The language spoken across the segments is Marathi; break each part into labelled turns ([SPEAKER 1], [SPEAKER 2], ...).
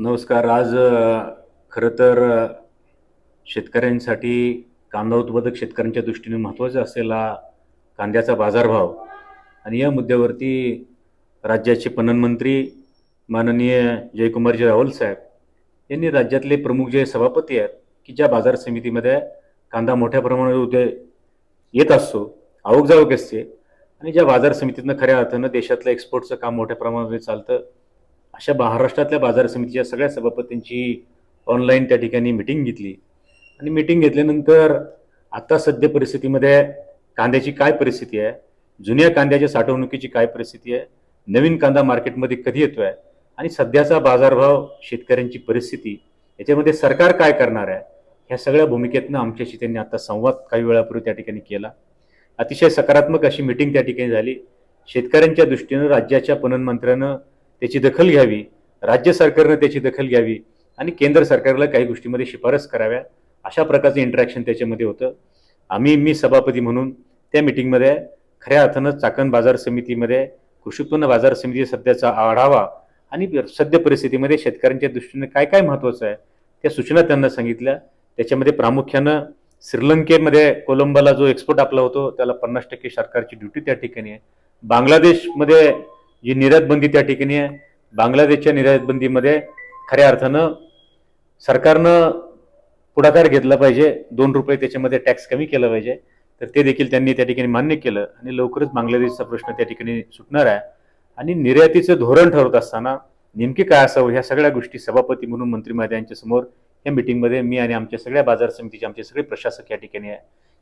[SPEAKER 1] नमस्कार. आज खरं तर शेतकऱ्यांसाठी कांदा उत्पादक शेतकऱ्यांच्या दृष्टीने महत्त्वाचा असलेला कांद्याचा बाजारभाव. आणि या मुद्द्यावरती राज्याचे पणन मंत्री माननीय जयकुमारजी रावल साहेब यांनी राज्यातले प्रमुख जे सभापती आहेत की ज्या बाजार समितीमध्ये कांदा मोठ्या प्रमाणात उद्या येत असतो आवक जावक असते आणि ज्या बाजार समितीतनं खऱ्या अर्थानं देशातलं एक्सपोर्टचं काम मोठ्या प्रमाणामध्ये चालतं अशा महाराष्ट्रातल्या बाजार समितीच्या सगळ्या सभापतींची ऑनलाईन त्या ठिकाणी मिटिंग घेतली. आणि मिटिंग घेतल्यानंतर आता सद्य परिस्थितीमध्ये कांद्याची काय परिस्थिती आहे? जुन्या कांद्याच्या साठवणुकीची काय परिस्थिती आहे? नवीन कांदा मार्केटमध्ये कधी येतो आहे आणि सध्याचा बाजारभाव शेतकऱ्यांची परिस्थिती याच्यामध्ये सरकार काय करणार आहे? ह्या सगळ्या भूमिकेतनं आमच्याशी त्यांनी आता संवाद काही वेळापूर्वी त्या ठिकाणी केला. अतिशय सकारात्मक अशी मिटिंग त्या ठिकाणी झाली. शेतकऱ्यांच्या दृष्टीनं राज्याच्या पणन मंत्र्यानं त्याची दखल घ्यावी राज्य सरकारनं त्याची दखल घ्यावी आणि केंद्र सरकारला काही गोष्टीमध्ये शिफारस कराव्या अशा प्रकारचं इंटरॅक्शन त्याच्यामध्ये होतं. आम्ही मी सभापती म्हणून त्या मिटिंगमध्ये खऱ्या अर्थानं चाकण बाजार समितीमध्ये कृषी उत्पन्न बाजार समिती सध्याचा आढावा आणि सद्य परिस्थितीमध्ये शेतकऱ्यांच्या दृष्टीने काय काय महत्त्वाचं आहे त्या सूचना त्यांना सांगितल्या. त्याच्यामध्ये प्रामुख्यानं श्रीलंकेमध्ये कोलंबोला जो एक्सपोर्ट आपला होतो त्याला पन्नास टक्के सरकारची ड्युटी त्या ठिकाणी आहे. बांगलादेशमध्ये जी निर्यातबंदी त्या ठिकाणी आहे बांगलादेशच्या निर्यातबंदीमध्ये खऱ्या अर्थानं सरकारनं पुढाकार घेतला पाहिजे. दोन रुपये त्याच्यामध्ये टॅक्स कमी केला पाहिजे. तर ते देखील त्यांनी त्या ठिकाणी मान्य केलं आणि लवकरच बांगलादेशचा प्रश्न त्या ठिकाणी सुटणार आहे. आणि निर्यातीचं धोरण ठरवत असताना नेमके काय असावं ह्या सगळ्या गोष्टी सभापती म्हणून मंत्री महोदयांच्या समोर या मिटिंगमध्ये मी आणि आमच्या सगळ्या बाजार समितीचे आमचे सगळे प्रशासक या ठिकाणी आहे.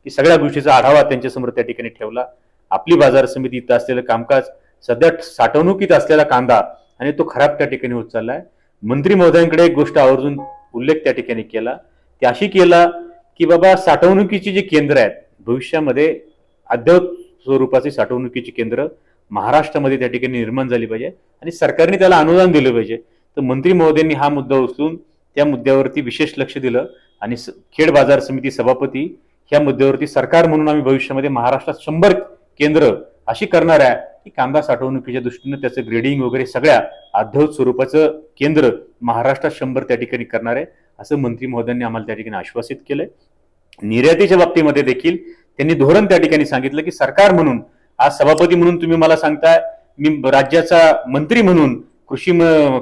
[SPEAKER 1] की सगळ्या गोष्टीचा आढावा त्यांच्यासमोर त्या ठिकाणी ठेवला. आपली बाजार समिती इथं असलेलं कामकाज सध्या साठवणुकीत असलेला कांदा आणि तो खराब त्या ठिकाणी होत चाललाय. मंत्री महोदयांकडे एक गोष्ट आवर्जून उल्लेख त्या ठिकाणी केला. ते अशी केला की बाबा साठवणुकीची जी केंद्र आहेत भविष्यामध्ये अद्ययावत स्वरूपाची साठवणुकीची केंद्र महाराष्ट्रामध्ये त्या ठिकाणी निर्माण झाली पाहिजे आणि सरकारने त्याला अनुदान दिलं पाहिजे. तर मंत्री महोदयांनी हा मुद्दा उचलून त्या मुद्द्यावरती विशेष लक्ष दिलं आणि स- खेड बाजार समिती सभापती ह्या मुद्द्यावरती सरकार म्हणून आम्ही भविष्यामध्ये महाराष्ट्रात शंभर केंद्र अशी करणार आहे. की कांदा साठवणुकीच्या दृष्टीनं त्याचं ग्रेडिंग वगैरे सगळ्या अद्ययावत स्वरूपाचं केंद्र महाराष्ट्रात शंभर त्या ठिकाणी करणार आहे असं मंत्री महोदयांनी आम्हाला त्या ठिकाणी आश्वासित केलंय. निर्यातीच्या बाबतीमध्ये देखील त्यांनी धोरण त्या ठिकाणी सांगितलं की सरकार म्हणून आज सभापती म्हणून तुम्ही मला सांगताय मी राज्याचा मंत्री म्हणून कृषी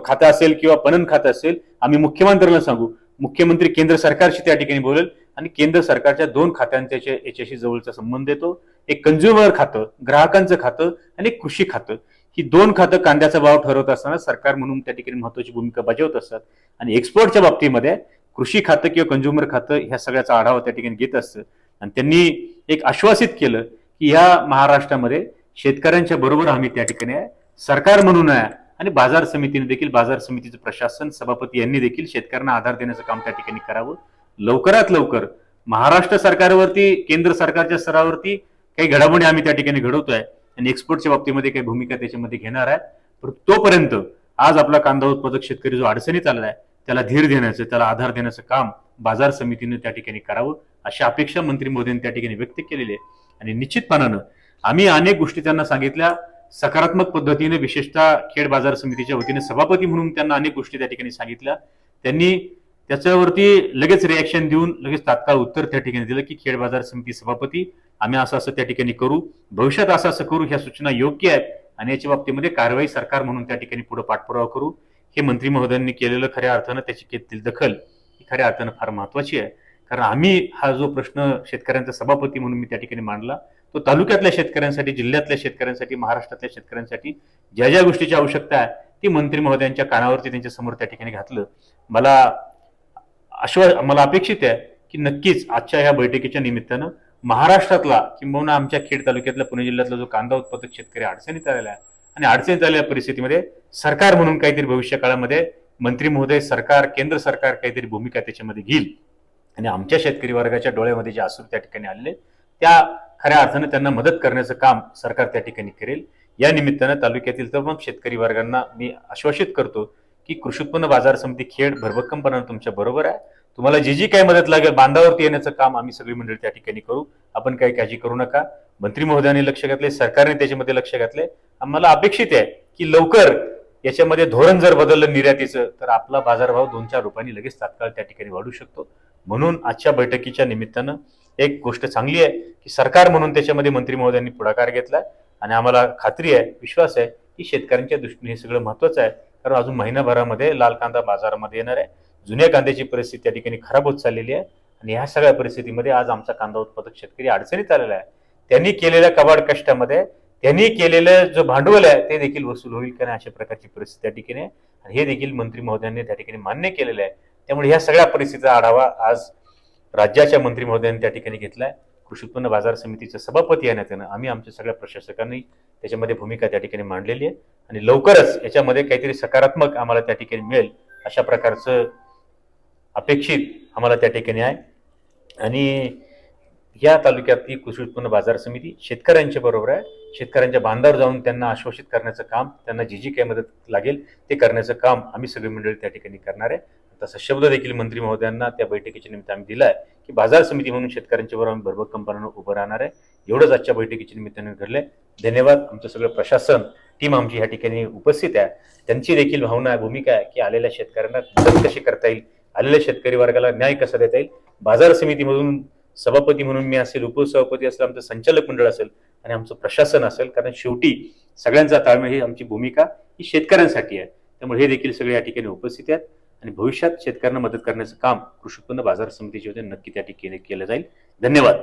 [SPEAKER 1] खातं असेल किंवा पणन खातं असेल आम्ही मुख्यमंत्र्यांना सांगू. मुख्यमंत्री केंद्र सरकारशी त्या ठिकाणी बोलेल आणि केंद्र सरकारच्या दोन खात्यांच्या याच्याशी जवळचा संबंध येतो. एक कंझ्युमर खातं ग्राहकांचं खातं आणि एक कृषी खातं. ही दोन खातं कांद्याचा भाव ठरवत असताना सरकार म्हणून त्या ठिकाणी महत्वाची भूमिका बजावत असतात आणि एक्सपोर्टच्या बाबतीमध्ये कृषी खातं किंवा कंझ्युमर खातं ह्या सगळ्याचा आढावा त्या ठिकाणी घेत असतं. आणि त्यांनी एक आश्वासित केलं की ह्या महाराष्ट्रामध्ये शेतकऱ्यांच्या बरोबर आम्ही त्या ठिकाणी आहे. सरकार म्हणून आहे आणि बाजार समितीने देखील बाजार समितीचं प्रशासन सभापती यांनी देखील शेतकऱ्यांना आधार देण्याचं काम त्या ठिकाणी करावं. लवकरात लवकर महाराष्ट्र सरकारवरती केंद्र सरकारच्या स्तरावरती काही घडामोडी आम्ही त्या ठिकाणी घडवतोय आणि एक्सपोर्टच्या बाबतीमध्ये काही भूमिका त्याच्यामध्ये घेणार आहे. पण तोपर्यंत आज आपला कांदा उत्पादक शेतकरी जो अडचणीत आलेला आहे त्याला धीर देण्याचं त्याला आधार देण्याचं काम बाजार समितीने त्या ठिकाणी करावं अशी अपेक्षा मंत्री मोदींनी त्या ठिकाणी व्यक्त केलेली आहे. आणि निश्चितपणानं आम्ही अनेक गोष्टी त्यांना सांगितल्या. सकारात्मक पद्धतीने विशेषतः खेड बाजार समितीच्या वतीने सभापती म्हणून त्यांना अनेक गोष्टी त्या ठिकाणी सांगितल्या. त्यांनी त्याच्यावरती लगेच रिॲक्शन देऊन लगेच तात्काळ उत्तर त्या ठिकाणी दिलं की खेड बाजार समिती सभापती आम्ही असं असं त्या ठिकाणी करू. भविष्यात असं असं करू ह्या सूचना योग्य आहेत आणि याच्या बाबतीमध्ये कारवाई सरकार म्हणून त्या ठिकाणी पुढे पाठपुरावा करू. हे मंत्री महोदयांनी केलेलं खऱ्या अर्थानं त्याची घेतलेली दखल ही खऱ्या अर्थानं फार महत्वाची आहे. कारण आम्ही हा जो प्रश्न शेतकऱ्यांचा सभापती म्हणून मी त्या ठिकाणी मांडला तो तालुक्यातल्या शेतकऱ्यांसाठी जिल्ह्यातल्या शेतकऱ्यांसाठी महाराष्ट्रातल्या शेतकऱ्यांसाठी ज्या ज्या गोष्टीची आवश्यकता आहे ती मंत्री महोदयांच्या कानावरती त्यांच्यासमोर त्या ठिकाणी घातलं. मला आश्वा मला अपेक्षित आहे की नक्कीच आजच्या ह्या बैठकीच्या निमित्तानं महाराष्ट्रातला किंबहुना आमच्या खेड तालुक्यातला पुणे जिल्ह्यातला जो कांदा उत्पादक शेतकरी अडचणीत आलेला आहे. आणि अडचणीत आलेल्या परिस्थितीमध्ये सरकार म्हणून काहीतरी भविष्य काळामध्ये मंत्री महोदय सरकार केंद्र सरकार काहीतरी भूमिका त्याच्यामध्ये घेईल. आणि आमच्या शेतकरी वर्गाच्या डोळ्यामध्ये जे आसूर त्या ठिकाणी आलेले त्या खऱ्या अर्थानं त्यांना मदत करण्याचं काम सरकार त्या ठिकाणी करेल. या निमित्तानं तालुक्यातील तमाम शेतकरी वर्गांना मी आश्वासित करतो की कृषी उत्पन्न बाजार समिती खेड भरभक्कमपणानं तुमच्या बरोबर आहे. तुम्हाला जी जी काही मदत लागेल बांधावरती येण्याचं काम आम्ही सगळी मंडळी त्या ठिकाणी करू. आपण काही काळजी करू नका. मंत्री महोदयांनी लक्ष घातले सरकारने त्याच्यामध्ये लक्ष घातले. आम्हाला अपेक्षित आहे की लवकर याच्यामध्ये धोरण जर बदललं निर्यातीचं तर आपला बाजारभाव दोन चार रुपयांनी लगेच तात्काळ त्या ठिकाणी वाढू शकतो. म्हणून आजच्या बैठकीच्या निमित्तानं एक गोष्ट चांगली आहे की सरकार म्हणून त्याच्यामध्ये मंत्री महोदयांनी पुढाकार घेतला आणि आम्हाला खात्री आहे विश्वास आहे की शेतकऱ्यांच्या दृष्टीने हे सगळं महत्वाचं आहे. कारण अजून महिनाभरामध्ये लाल कांदा बाजारामध्ये येणार आहे. जुन्या कांद्याची परिस्थिती त्या ठिकाणी खराब होत चाललेली आहे. आणि ह्या सगळ्या परिस्थितीमध्ये आज आमचा कांदा उत्पादक शेतकरी अडचणीत आलेला आहे. त्यांनी केलेल्या कबाड कष्टामध्ये त्यांनी केलेलं जो भांडवल आहे ते देखील वसूल होईल का नाही अशा प्रकारची परिस्थिती त्या ठिकाणी आहे. आणि हे देखील मंत्री महोदयांनी त्या ठिकाणी मान्य केलेलं आहे. त्यामुळे ह्या सगळ्या परिस्थितीचा आढावा आज राज्याच्या मंत्री महोदयांनी त्या ठिकाणी घेतलाय. कृषी उत्पन्न बाजार समितीचे सभापती आहे त्यानं आम्ही आमच्या सगळ्या प्रशासकांनी त्याच्यामध्ये भूमिका त्या ठिकाणी मांडलेली आहे. आणि लवकरच याच्यामध्ये काहीतरी सकारात्मक आम्हाला त्या ठिकाणी मिळेल अशा प्रकारचं अपेक्षित आम्हाला त्या ठिकाणी आहे. आणि या तालुक्यातली कृषी उत्पन्न बाजार समिती शेतकऱ्यांच्या बरोबर आहे. शेतकऱ्यांच्या बांधावर जाऊन त्यांना आश्वासित करण्याचं काम त्यांना जी जी काही मदत लागेल ते करण्याचं काम आम्ही सगळी मंडळी त्या ठिकाणी करणार आहे. तसा शब्द देखील मंत्री महोदयांना त्या बैठकीच्या निमित्त आम्ही दिलाय की बाजार समिती म्हणून शेतकऱ्यांच्या बरोबर आम्ही भरभर भरभक्कमपणानं उभं राहणार आहे. एवढंच आजच्या बैठकीच्या निमित्ताने घडलंय. धन्यवाद. आमचं सगळं प्रशासन टीम आमची ह्या ठिकाणी उपस्थित आहे. त्यांची देखील भावना आहे भूमिका आहे की आलेल्या शेतकऱ्यांना मदत कशी करता येईल आलेल्या शेतकरी वर्गाला न्याय कसा देता येईल? बाजार समितीमधून सभापती म्हणून मी असेल उपसभापती असेल आमचं संचालक मंडळ असेल आणि आमचं प्रशासन असेल कारण शेवटी सगळ्यांचा ताळमेळ ही आमची भूमिका ही शेतकऱ्यांसाठी आहे. त्यामुळे हे देखील सगळे या ठिकाणी उपस्थित आहेत आणि भविष्यात शेतकऱ्यांना मदत करण्याचं काम कृषी उत्पन्न बाजार समितीच्या वतीने नक्की त्या ठिकाणी केलं जाईल. धन्यवाद.